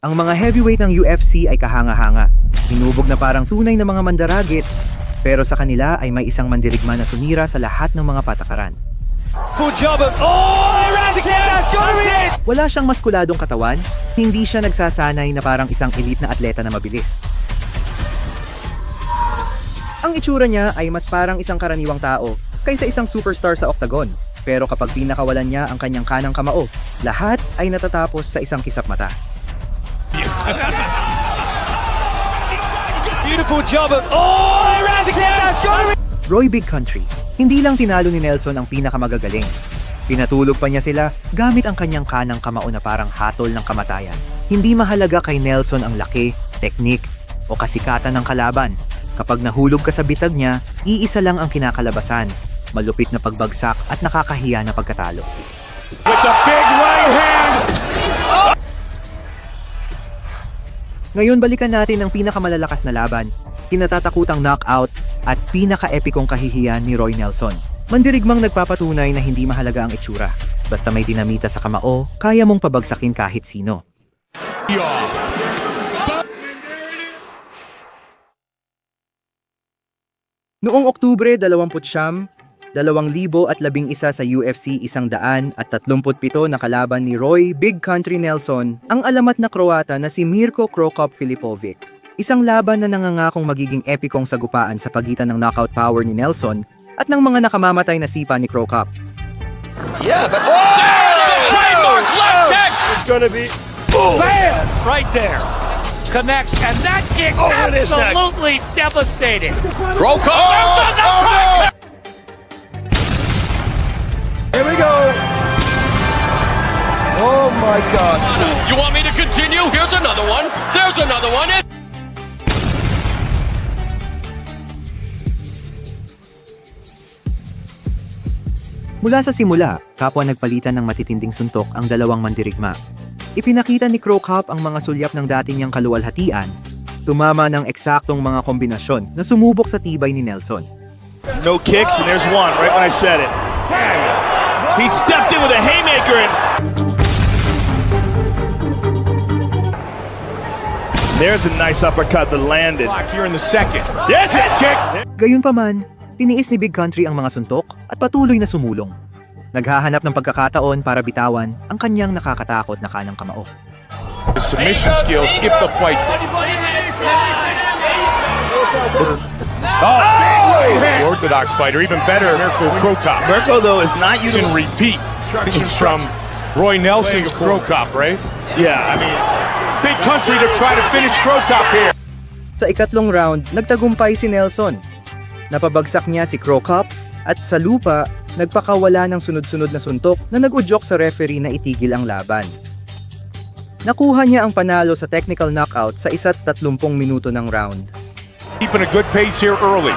Ang mga heavyweight ng UFC ay kahanga-hanga. Hinubog na parang tunay na mga mandaragit. Pero sa kanila ay may isang mandirigma na sumira sa lahat ng mga patakaran. Full job of. Oh, Razak's gonna be it! Wala siyang maskuladong katawan, hindi siya nagsasanay na parang isang elite na atleta na mabilis. Ang itsura niya ay mas parang isang karaniwang tao kaysa isang superstar sa octagon. Pero kapag pinakawalan niya ang kanyang kanang kamao, lahat ay natatapos sa isang kisap mata. Beautiful job of. Oh, Roy Big Country, hindi lang tinalo ni Nelson ang pinakamagagaling. Pinatulog pa niya sila gamit ang kanyang kanang kamao na parang hatol ng kamatayan. Hindi mahalaga kay Nelson ang laki, teknik, o kasikatan ng kalaban. Kapag nahulog ka sa bitag niya, iisa lang ang kinakalabasan. Malupit na pagbagsak at nakakahiya na pagkatalo. with the big right Ngayon balikan natin ang pinakamalalakas na laban, kinatatakutang knockout at pinaka-epikong kahihiyan ni Roy Nelson. Mandirigmang nagpapatunay na hindi mahalaga ang itsura. Basta may dinamita sa kamao, kaya mong pabagsakin kahit sino. Noong Oktubre 20, 2011 sa UFC isang daan at 37 na kalaban ni Roy Big Country Nelson ang alamat na Kroata na si Mirko Krokop Filipovic. Isang laban na nangangakong magiging epikong sagupaan sa pagitan ng knockout power ni Nelson at ng mga nakamamatay na sipa ni Krokop. Yeah, but. Oh! Trademark left kick! It's gonna be. Bam! Right there. Connects, and that kick Oh, absolutely devastating. Krokop! Oh, Here Oh my God. You want me to continue? Here's another one. There's another one. It- Mula sa simula, kapwa nagpalitan ng matitinding suntok ang dalawang mandirigma. Ipinakita ni Krokop ang mga sulyap ng dati niyang kaluwalhatian, tumama ng eksaktong mga kombinasyon na sumubok sa tibay ni Nelson. No kicks, and there's one right when I said it. He stepped in with a haymaker and. There's a nice uppercut that landed. here in the second. There's that kick. Gayunpaman, tiniis ni Big Country ang mga suntok at patuloy na sumulong. Naghahanap ng pagkakataon para bitawan ang kanyang nakakatakot na kanang kamao. His submission skills if the fight. Oh, the orthodox fighter, even better, Mirko Krokop. Mirko though is not using. repeat. From Roy Nelson's Krokop, right? Yeah, I mean, Big country to try to finish Krokop here. Sa ikatlong round, nagtagumpay si Nelson. Napabagsak niya si Krokop at sa lupa, nagpakawala ng sunod-sunod na suntok na nag-udyok sa referee na itigil ang laban. Nakuha niya ang panalo sa technical knockout sa isa't 30 minuto ng round. Keeping a good pace here early.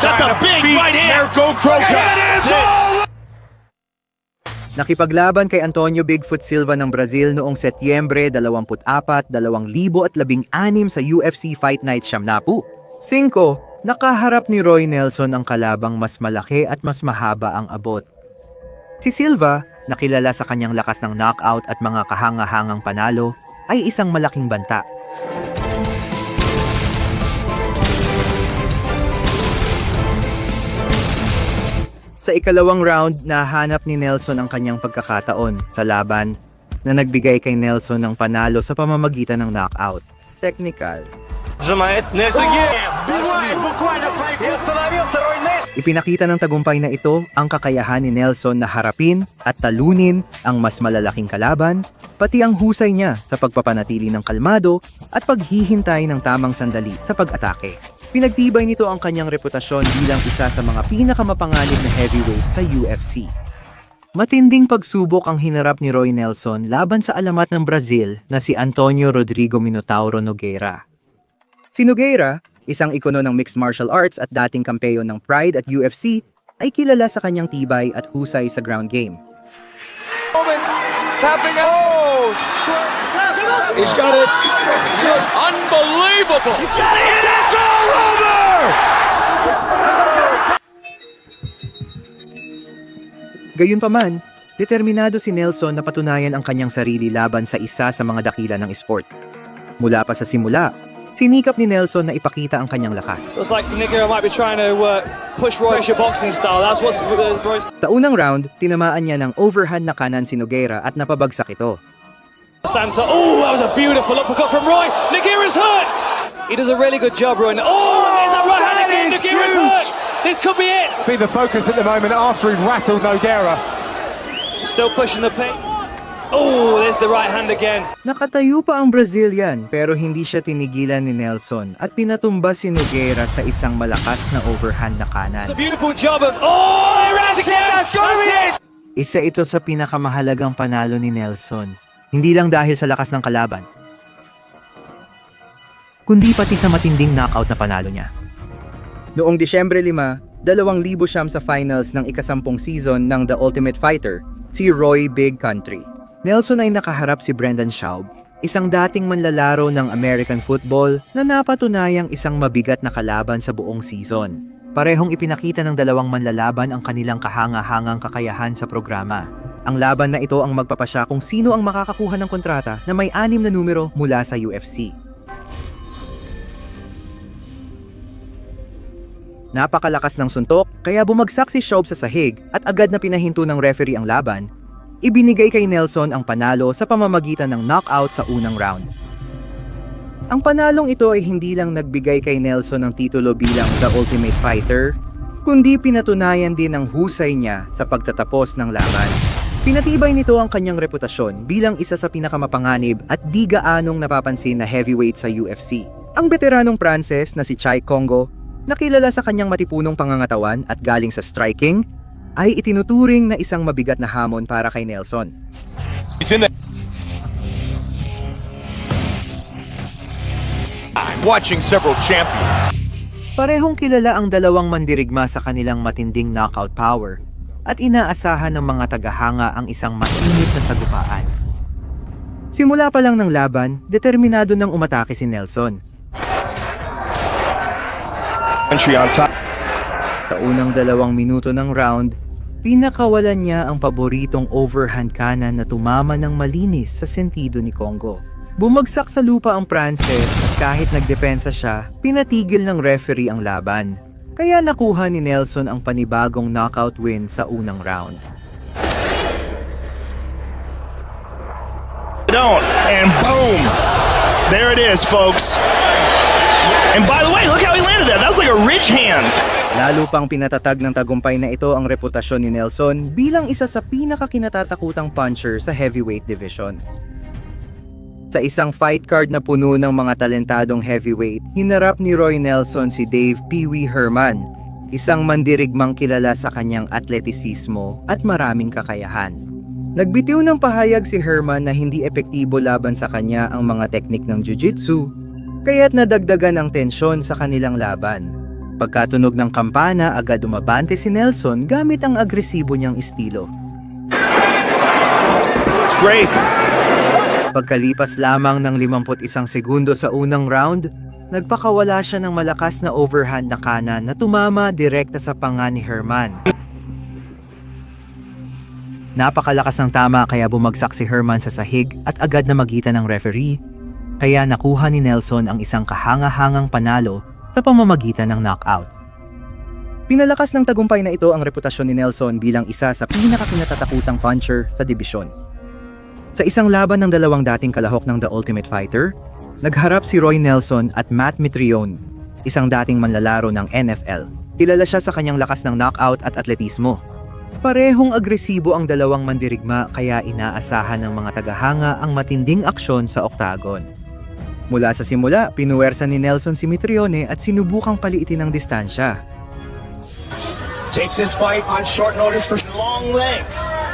That's a big right hand. Mirko it. Nakipaglaban kay Antonio Bigfoot Silva ng Brazil noong Setyembre 24, 2016 sa UFC Fight Night Shamnapu. 5. Nakaharap ni Roy Nelson ang kalabang mas malaki at mas mahaba ang abot. Si Silva, nakilala sa kanyang lakas ng knockout at mga kahanga-hangang panalo, ay isang malaking banta. Sa ikalawang round, nahanap ni Nelson ang kanyang pagkakataon sa laban na nagbigay kay Nelson ng panalo sa pamamagitan ng knockout. Technical. Ipinakita ng tagumpay na ito ang kakayahan ni Nelson na harapin at talunin ang mas malalaking kalaban, pati ang husay niya sa pagpapanatili ng kalmado at paghihintay ng tamang sandali sa pag-atake. Pinagtibay nito ang kanyang reputasyon bilang isa sa mga pinakamapanganib na heavyweight sa UFC. Matinding pagsubok ang hinarap ni Roy Nelson laban sa alamat ng Brazil na si Antonio Rodrigo Minotauro Nogueira. Si Nogueira, isang ikono ng mixed martial arts at dating kampeyon ng Pride at UFC, ay kilala sa kanyang tibay at husay sa ground game. He's got it. Unbelievable! It's all over! Gayunpaman, determinado si Nelson na patunayan ang kanyang sarili laban sa isa sa mga dakila ng sport. Mula pa sa simula, sinikap ni Nelson na ipakita ang kanyang lakas. Looks like Nico might be trying to uh, push Roy your boxing style. That's what's uh, Roy's Sa unang round, tinamaan niya ng overhand na kanan si Noguera at napabagsak ito. Santa. Oh, that was a beautiful uppercut from Roy. Nagira's hurt. He does a really good job, Roy. Oh, there's that right hand again. is Nagira's huge. hurt. This could be it. Be the focus at the moment after he rattled Noguera. Still pushing the pace. Oh, there's the right hand again. Nakatayo pa ang Brazilian pero hindi siya tinigilan ni Nelson at pinatumba si Noguera sa isang malakas na overhand na kanan. It's a beautiful job of. Oh, there it is again. That's to be it. Isa ito sa pinakamahalagang panalo ni Nelson. Hindi lang dahil sa lakas ng kalaban, kundi pati sa matinding knockout na panalo niya. Noong Disyembre 5, 2000 siyam sa finals ng ikasampung season ng The Ultimate Fighter, si Roy Big Country. Nelson ay nakaharap si Brendan Schaub, isang dating manlalaro ng American football na napatunayang isang mabigat na kalaban sa buong season. Parehong ipinakita ng dalawang manlalaban ang kanilang kahanga-hangang kakayahan sa programa. Ang laban na ito ang magpapasya kung sino ang makakakuha ng kontrata na may anim na numero mula sa UFC. Napakalakas ng suntok kaya bumagsak si Schaub sa sahig at agad na pinahinto ng referee ang laban. Ibinigay kay Nelson ang panalo sa pamamagitan ng knockout sa unang round. Ang panalong ito ay hindi lang nagbigay kay Nelson ng titulo bilang The Ultimate Fighter, kundi pinatunayan din ang husay niya sa pagtatapos ng laban. Pinatibay nito ang kanyang reputasyon bilang isa sa pinakamapanganib at di gaanong napapansin na heavyweight sa UFC. Ang veteranong Pranses na si Chai Congo, nakilala sa kanyang matipunong pangangatawan at galing sa striking, ay itinuturing na isang mabigat na hamon para kay Nelson. There. Watching several champions. Parehong kilala ang dalawang mandirigma sa kanilang matinding knockout power at inaasahan ng mga tagahanga ang isang mainit na sagupaan. Simula pa lang ng laban, determinado nang umatake si Nelson. Entry on top. Sa unang dalawang minuto ng round, pinakawalan niya ang paboritong overhand kanan na tumama ng malinis sa sentido ni Congo. Bumagsak sa lupa ang Pranses at kahit nagdepensa siya, pinatigil ng referee ang laban. Kaya nakuha ni Nelson ang panibagong knockout win sa unang round. Don't. And boom. There it is, folks. And by the way, look how he landed that. That was like a ridge hand. Lalo pang pinatatag ng tagumpay na ito ang reputasyon ni Nelson bilang isa sa pinakakinatatakutang puncher sa heavyweight division. Sa isang fight card na puno ng mga talentadong heavyweight, hinarap ni Roy Nelson si Dave Pee Wee Herman, isang mandirigmang kilala sa kanyang atletisismo at maraming kakayahan. Nagbitiw ng pahayag si Herman na hindi epektibo laban sa kanya ang mga teknik ng jiu-jitsu, kaya't nadagdagan ang tensyon sa kanilang laban. Pagkatunog ng kampana, agad umabante si Nelson gamit ang agresibo niyang estilo. It's great. Pagkalipas lamang ng 51 segundo sa unang round, nagpakawala siya ng malakas na overhand na kanan na tumama direkta sa panga ni Herman. Napakalakas ng tama kaya bumagsak si Herman sa sahig at agad na magitan ng referee, kaya nakuha ni Nelson ang isang kahanga-hangang panalo sa pamamagitan ng knockout. Pinalakas ng tagumpay na ito ang reputasyon ni Nelson bilang isa sa pinakapinatatakutang puncher sa dibisyon. Sa isang laban ng dalawang dating kalahok ng The Ultimate Fighter, nagharap si Roy Nelson at Matt Mitrione, isang dating manlalaro ng NFL. Kilala siya sa kanyang lakas ng knockout at atletismo. Parehong agresibo ang dalawang mandirigma kaya inaasahan ng mga tagahanga ang matinding aksyon sa oktagon. Mula sa simula, pinuwersa ni Nelson si Mitrione at sinubukang paliitin ang distansya. takes this fight on short notice for long legs.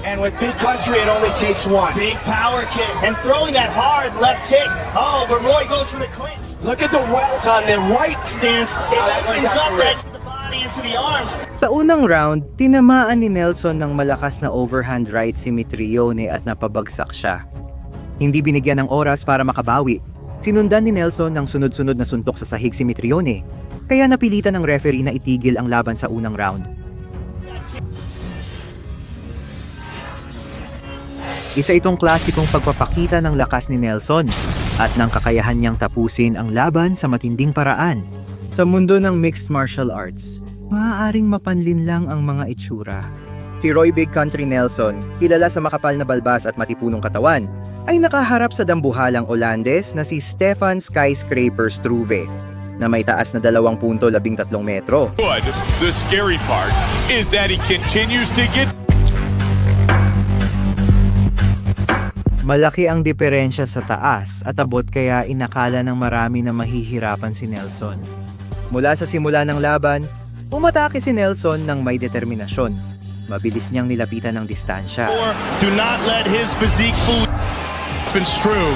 And with big country, it only takes one. Big power kick. And throwing that hard left kick. Oh, but Roy goes for the clinch. Look at the welts on the right stance. It opens up that the body into the arms. Sa unang round, tinamaan ni Nelson ng malakas na overhand right si Mitrione at napabagsak siya. Hindi binigyan ng oras para makabawi. Sinundan ni Nelson ng sunod-sunod na suntok sa sahig si Mitrione, kaya napilitan ng referee na itigil ang laban sa unang round. Isa itong klasikong pagpapakita ng lakas ni Nelson at ng kakayahan niyang tapusin ang laban sa matinding paraan. Sa mundo ng mixed martial arts, maaaring mapanlin lang ang mga itsura. Si Roy Big Country Nelson, kilala sa makapal na balbas at matipunong katawan, ay nakaharap sa dambuhalang Olandes na si Stefan Skyscraper Struve na may taas na 2.13 metro. Good. The scary part is that he continues to get Malaki ang diferensya sa taas at abot kaya inakala ng marami na mahihirapan si Nelson. Mula sa simula ng laban, umatake si Nelson ng may determinasyon. Mabilis niyang nilapitan ng distansya. Do not let his physique fool and Struve.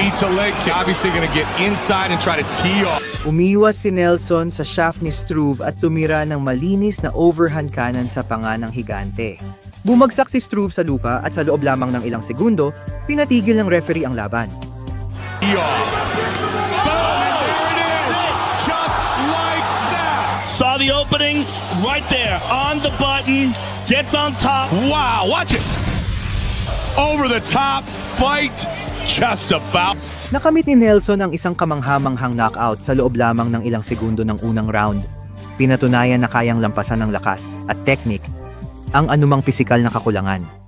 Eats a leg kick. Obviously to get inside and try to tee off. Umiwas si Nelson sa shaft ni Struve at tumira ng malinis na overhand kanan sa panga ng higante. Bumagsak si Struve sa lupa at sa loob lamang ng ilang segundo, pinatigil ng referee ang laban. Saw the opening right there on the button, gets on top. Wow. Watch it. Over the top. Fight. Just about. Nakamit ni Nelson ang isang kamanghamanghang knockout sa loob lamang ng ilang segundo ng unang round. Pinatunayan na kayang lampasan ng lakas at teknik ang anumang pisikal na kakulangan.